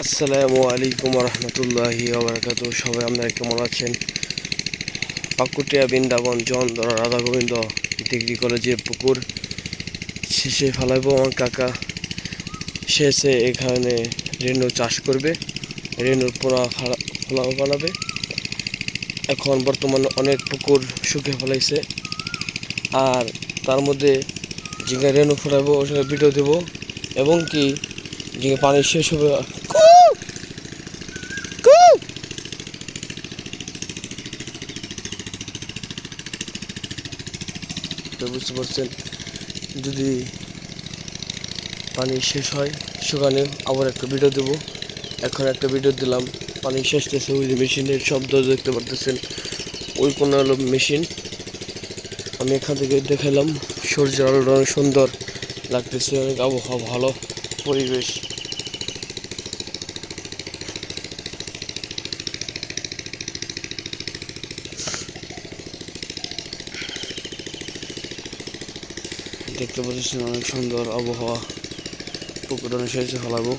আসসালামু আলাইকুম রহমতুল্লাহি ওবরাকাতু। সবাই আপনারা কেমন আছেন? পাকুটিয়া বৃন্দাবন জন রাধা গোবিন্দ ডিগ্রি কলেজের পুকুর। শেষে ফেলাইব আমার কাকা। শেষে এখানে রেণু চাষ করবে। রেণুর পোনা খাড়া- ফলাও বানাবে। এখন বর্তমানে অনেক পুকুর শুকিয়ে ফেলাইছে। আর তার মধ্যে জিঙ্গা রেণু ফলাইবো ওখানে ভিডিও দেবো। এবং কি জিঙ্গা পানি শেষ হবে কু! কু! তো বুঝতে পারছেন, যদি পানি শেষ হয়, সেখানে আবার একটা ভিডিও দেবো। এখন একটা ভিডিও দিলাম, পানি শেষ হতেছে ওই মেশিনের শব্দ দেখতে পারতেছেন, ওই কোনো হলো মেশিন। আমি এখান থেকে দেখালাম সূর্যের আলোটা অনেক সুন্দর লাগতেছে, অনেক আবহাওয়া ভালো, পরিবেশ। দেখতে পাচ্ছেন অনেক সুন্দর আবহাওয়া। পুকুর অনুসারে ফেলাবো।